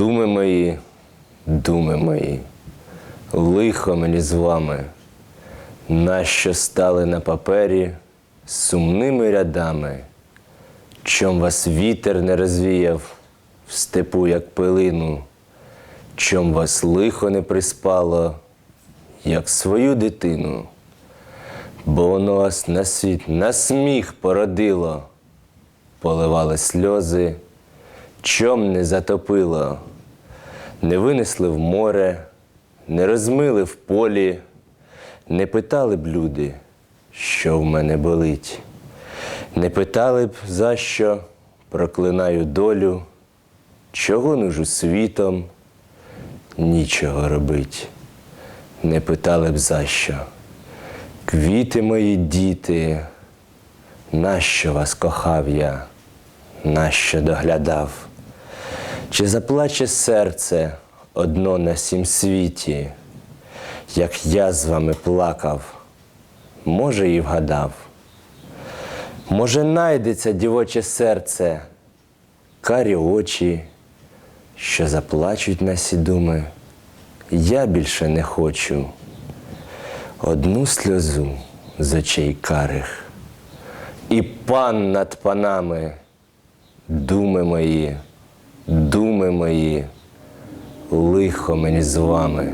Думи мої, думи мої, лихо мені з вами, нащо стали на папері сумними рядами, чом вас вітер не розвіяв в степу, як пилину, чом вас лихо не приспало, як свою дитину, бо воно вас на світ на сміх породило, поливали сльози. Чом не затопило? Не винесли в море, не розмили в полі, не питали б люди, що в мене болить. Не питали б, за що проклинаю долю, чого нужу світом, нічого робить. Не питали б за що. Квіти мої діти, нащо вас кохав я, нащо доглядав? Чи заплаче серце одно на сім світі, як я з вами плакав, може, і вгадав? Може, найдеться дівоче серце, карі очі, що заплачуть на сі думи. Я більше не хочу одну сльозу з очей карих, і пан над панами, думи мої, думи мої, лихо мені з вами.